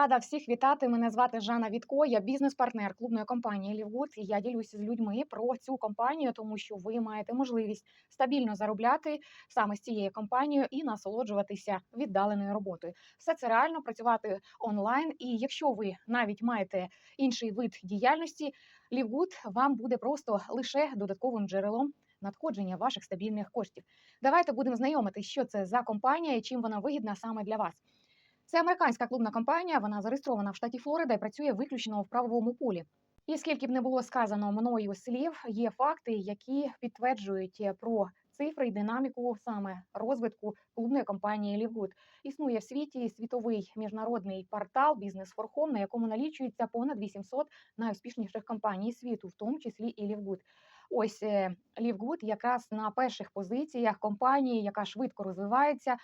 Рада всіх вітати. Мене звати Жанна Вітко. Я бізнес-партнер клубної компанії Лівгуд. І я ділюся з людьми про цю компанію, тому що ви маєте можливість стабільно заробляти саме з цією компанією і насолоджуватися віддаленою роботою. Все це реально працювати онлайн. І якщо ви навіть маєте інший вид діяльності, Лівгуд вам буде просто лише додатковим джерелом. Надходження ваших стабільних коштів. Давайте будемо знайомити, що це за компанія і чим вона вигідна саме для вас. Це американська клубна компанія. Вона зареєстрована в штаті Флорида і працює виключно в правовому полі. І скільки б не було сказано мною слів, є факти, які підтверджують е, про цифри і динаміку саме розвитку клубної компанії Лівгуд. Існує в світі світовий міжнародний портал Бізнес Home, на якому налічується понад 800 найуспішніших компаній світу, в тому числі і Лівгуд. Ось Лівгуд якраз на перших позиціях компанії, яка швидко розвивається,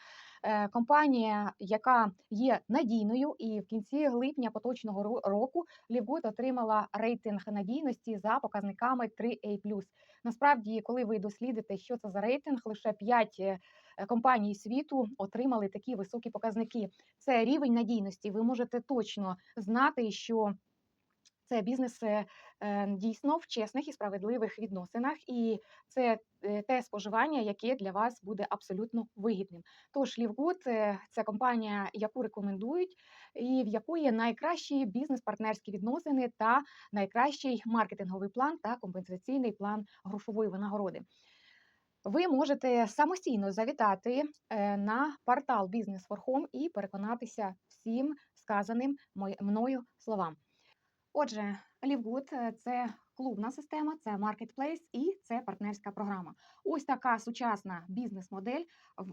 е, компанія, яка є надійною, і в кінці липня поточного року Лівгуд отримала рейтинг надійності за показниками 3A+. Насправді, коли ви дослідите, що це за рейтинг, лише 5 компаній світу отримали такі високі показники. Це рівень надійності. Ви можете точно знати, що це бізнес е, е, дійсно в чесних і справедливих відносинах, і це е, те споживання, яке для вас буде абсолютно вигідним. Тож Лівгуд це компанія, яку рекомендують, і в якої найкращі бізнес-партнерські відносини та найкращий маркетинговий план та компенсаційний план грошової винагороди. Ви можете самостійно завітати на портал for Home і переконатися всім сказаним мною словам. Отже, Лівгуд це клубна система, це маркетплейс і це партнерська програма. Ось така сучасна бізнес-модель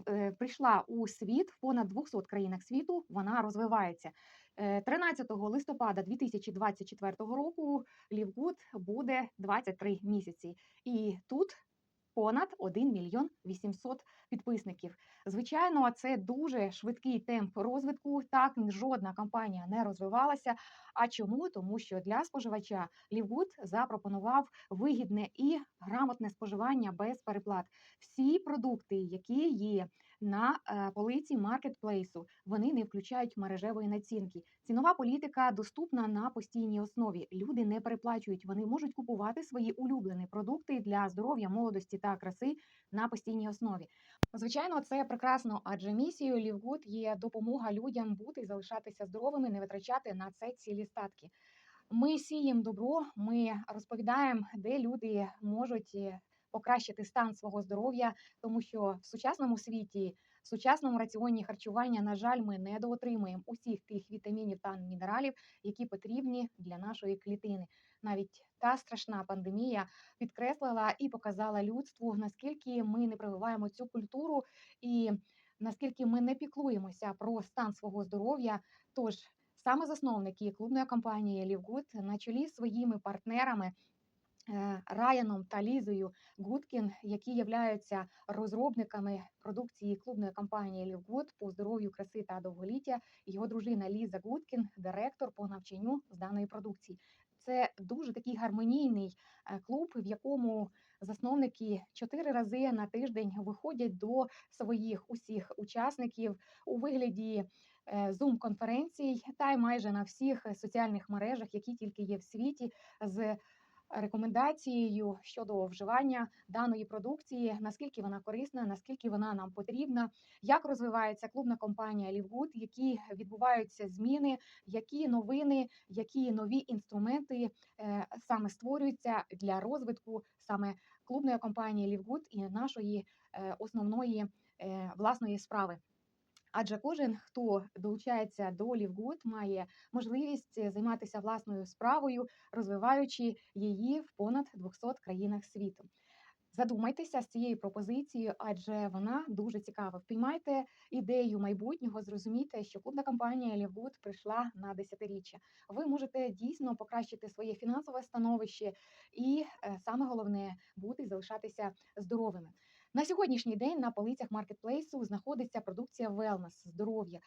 е, прийшла у світ в понад 200 країнах світу. Вона розвивається. Е, 13 листопада 2024 року Лівгуд буде 23 місяці. І тут понад 1 мільйон 800 підписників. Звичайно, це дуже швидкий темп розвитку. Так жодна компанія не розвивалася. А чому? Тому що для споживача Лівгуд запропонував вигідне і грамотне споживання без переплат. Всі продукти, які є на е, полиці маркетплейсу, вони не включають мережевої націнки. Цінова політика доступна на постійній основі. Люди не переплачують. Вони можуть купувати свої улюблені продукти для здоров'я, молодості та краси на постійній основі. Звичайно, це прекрасно, адже місією Лівгуд є допомога людям бути і залишатися здоровими, не витрачати на це цілі статки. Ми сіємо добро, ми розповідаємо, де люди можуть е, покращити стан свого здоров'я, тому що в сучасному світі, в сучасному раціоні харчування, на жаль, ми не доотримуємо усіх тих вітамінів та мінералів, які потрібні для нашої клітини. Навіть та страшна пандемія підкреслила і показала людству, наскільки ми не прививаємо цю культуру і наскільки ми не піклуємося про стан свого здоров'я. Тож саме засновники клубної компанії Лівгуд на чолі своїми партнерами. е, Раяном та Лізою Гудкін, які являються розробниками продукції клубної компанії Лівгуд по здоров'ю, краси та довголіття. Його дружина Ліза Гудкін, директор по навчанню з даної продукції. Це дуже такий гармонійний е, клуб, в якому засновники чотири рази на тиждень виходять до своїх усіх учасників у вигляді е, Zoom-конференцій та й майже на всіх е, соціальних мережах, які тільки є в світі, з рекомендацією щодо вживання даної продукції, наскільки вона корисна, наскільки вона нам потрібна, як розвивається клубна компанія Лівгуд, які відбуваються зміни, які новини, які нові інструменти е, саме створюються для розвитку саме клубної компанії Лівгуд і нашої е, основної е, власної справи. Адже кожен, хто долучається до Лівгуд, має можливість е, займатися власною справою, розвиваючи її в понад 200 країнах світу. Задумайтеся з цією пропозицією, адже вона дуже цікава. Впіймайте ідею майбутнього, зрозумійте, що клубна компанія Лівгуд прийшла на десятиріччя. Ви можете дійсно покращити своє фінансове становище і е, саме головне бути залишатися здоровими. На сьогоднішній день на полицях маркетплейсу знаходиться продукція wellness, здоров'я.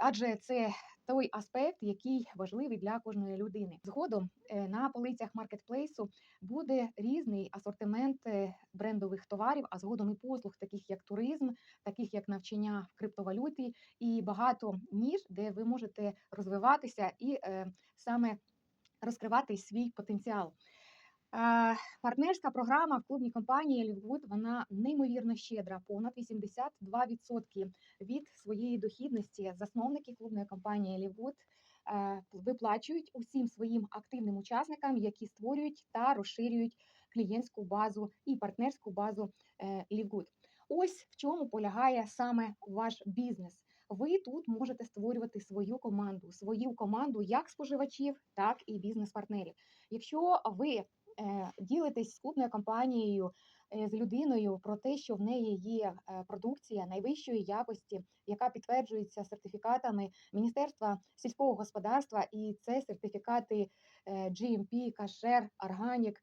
адже це той аспект, який важливий для кожної людини. Згодом е, на полицях маркетплейсу буде різний асортимент е, брендових товарів, а згодом і послуг, таких як туризм, таких як навчання в криптовалюті, і багато ніж, де ви можете розвиватися і е, саме розкривати свій потенціал. Партнерська програма в клубній компанії Лівгуд вона неймовірно щедра, понад 82% від своєї дохідності. Засновники клубної компанії Лівгуд е, виплачують усім своїм активним учасникам, які створюють та розширюють клієнтську базу і партнерську базу е, Лівгуд. Ось в чому полягає саме ваш бізнес. Ви тут можете створювати свою команду, свою команду як споживачів, так і бізнес-партнерів. Якщо ви ділитесь з клубною компанією, е, з людиною про те, що в неї є е, продукція найвищої якості, яка підтверджується сертифікатами Міністерства сільського господарства, і це сертифікати е, GMP, Кашер, Органік.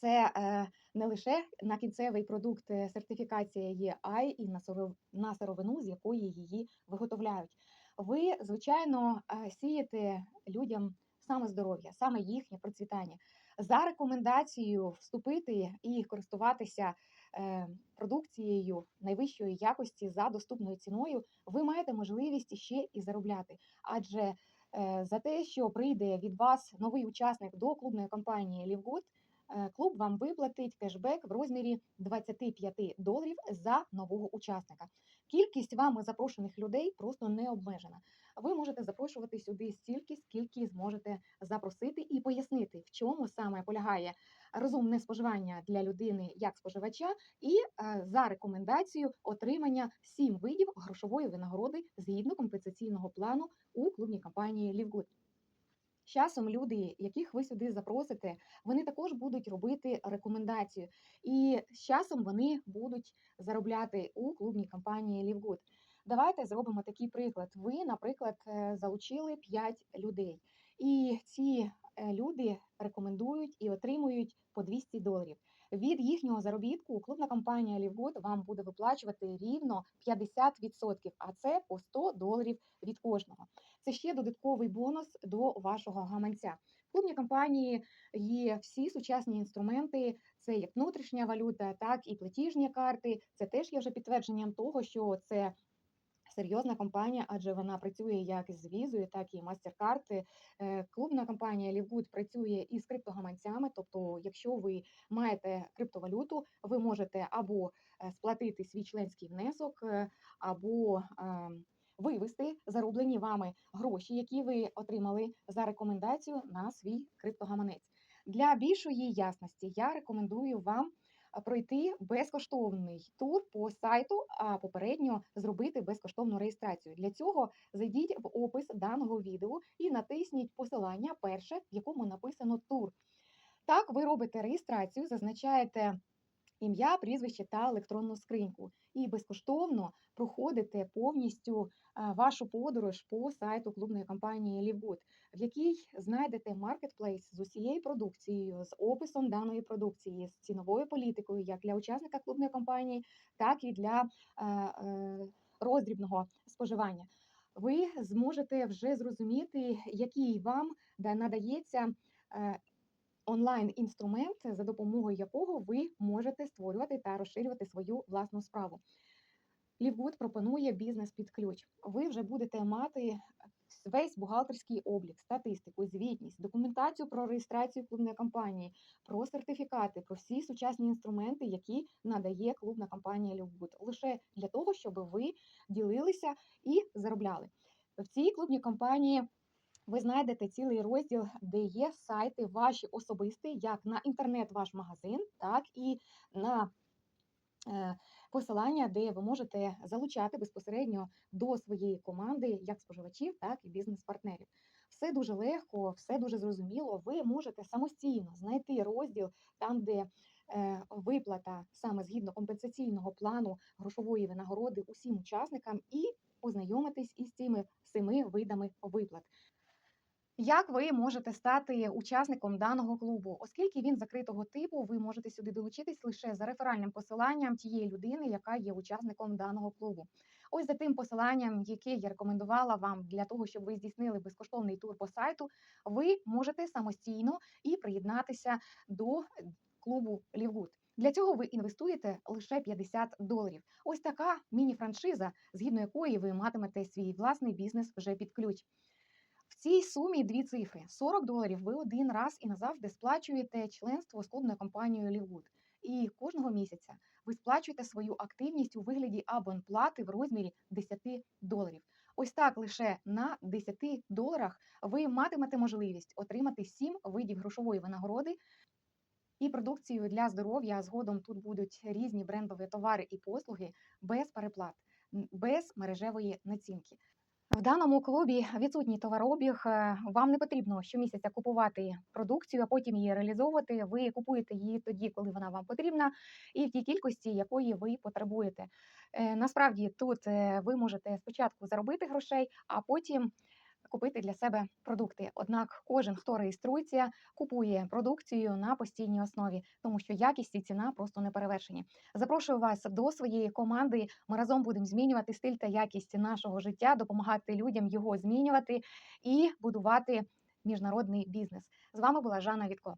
Це е, не лише на кінцевий продукт е, сертифікація є, а й на сиров- сировину, з якої її виготовляють. Ви, звичайно, е, сієте людям саме здоров'я, саме їхнє процвітання. За рекомендацією вступити і користуватися е, продукцією найвищої якості за доступною ціною, ви маєте можливість ще і заробляти. Адже е, за те, що прийде від вас новий учасник до клубної компанії Лівгуд, е, клуб вам виплатить кешбек в розмірі 25 доларів за нового учасника. Кількість вами запрошених людей просто не обмежена. Ви можете запрошувати сюди стільки, скільки зможете запросити і пояснити, в чому саме полягає розумне споживання для людини як споживача, і е, за рекомендацією отримання сім видів грошової винагороди згідно компенсаційного плану у клубній компанії Лівгуд. Часом люди, яких ви сюди запросите, вони також будуть робити рекомендацію, і з часом вони будуть заробляти у клубній компанії Лівгуд. Давайте зробимо такий приклад. Ви, наприклад, е, залучили 5 людей, і ці е, люди рекомендують і отримують по 200 доларів. Від їхнього заробітку клубна компанія Лівгуд вам буде виплачувати рівно 50%, а це по 100 доларів від кожного. Це ще додатковий бонус до вашого гаманця. В клубній компанії є всі сучасні інструменти. Це як внутрішня валюта, так і платіжні карти. Це теж є вже підтвердженням того, що це серйозна компанія, адже вона працює як з візою, так і. Е, Клубна компанія Лівгуд працює із криптогаманцями. Тобто, якщо ви маєте криптовалюту, ви можете або е, сплатити свій членський внесок, е, або ем, вивести зароблені вами гроші, які ви отримали за рекомендацію на свій криптогаманець. Для більшої ясності я рекомендую вам пройти безкоштовний тур по сайту, а попередньо зробити безкоштовну реєстрацію. Для цього зайдіть в опис даного відео і натисніть посилання перше, в якому написано тур. Так, ви робите реєстрацію, зазначаєте ім'я, прізвище та електронну скриньку. І безкоштовно проходите повністю вашу подорож по сайту клубної компанії Лівгуд, в якій знайдете маркетплейс з усією продукцією, з описом даної продукції, з ціновою політикою, як для учасника клубної компанії, так і для е, е, роздрібного споживання. Ви зможете вже зрозуміти, який вам да- надається е, онлайн-інструмент, за допомогою якого ви можете створювати та розширювати свою власну справу. Лівгуд пропонує бізнес під ключ. Ви вже будете мати весь бухгалтерський облік, статистику, звітність, документацію про реєстрацію клубної компанії, про сертифікати, про всі сучасні інструменти, які надає клубна компанія Лівгуд, лише для того, щоб ви ділилися і заробляли. В цій клубній компанії ви знайдете цілий розділ, де є сайти ваші особисті, як на інтернет ваш магазин, так і на е, посилання, де ви можете залучати безпосередньо до своєї команди як споживачів, так і бізнес-партнерів. Все дуже легко, все дуже зрозуміло. Ви можете самостійно знайти розділ там, де е, виплата саме згідно компенсаційного плану грошової винагороди усім учасникам, і ознайомитись із цими семи видами виплат. Як ви можете стати учасником даного клубу? Оскільки він закритого типу, ви можете сюди долучитись лише за реферальним посиланням тієї людини, яка є учасником даного клубу. Ось за тим посиланням, яке я рекомендувала вам для того, щоб ви здійснили безкоштовний тур по сайту, ви можете самостійно і приєднатися до клубу Лівгуд. Для цього ви інвестуєте лише 50 доларів. Ось така міні-франшиза, згідно якої ви матимете свій власний бізнес вже під ключ. Цій сумі дві цифри: 40 доларів ви один раз і назавжди сплачуєте членство з клубною компанією Лівгуд. І кожного місяця ви сплачуєте свою активність у вигляді абонплати в розмірі 10 доларів. Ось так лише на 10 доларах ви матимете можливість отримати 7 видів грошової винагороди і продукцію для здоров'я. Згодом тут будуть різні брендові товари і послуги без переплат, без мережевої націнки. В даному клубі відсутній товарообіг. е, Вам не потрібно щомісяця купувати продукцію, а потім її реалізовувати. Ви купуєте її тоді, коли вона вам потрібна, і в тій кількості, якої ви потребуєте. Е, Насправді тут е, ви можете спочатку заробити грошей, а потім купити для себе продукти. Однак кожен, хто реєструється, купує продукцію на постійній основі, тому що якість і ціна просто не перевершені. Запрошую вас до своєї команди. Ми разом будемо змінювати стиль та якість нашого життя, допомагати людям його змінювати і будувати міжнародний бізнес. З вами була Жанна Вітко.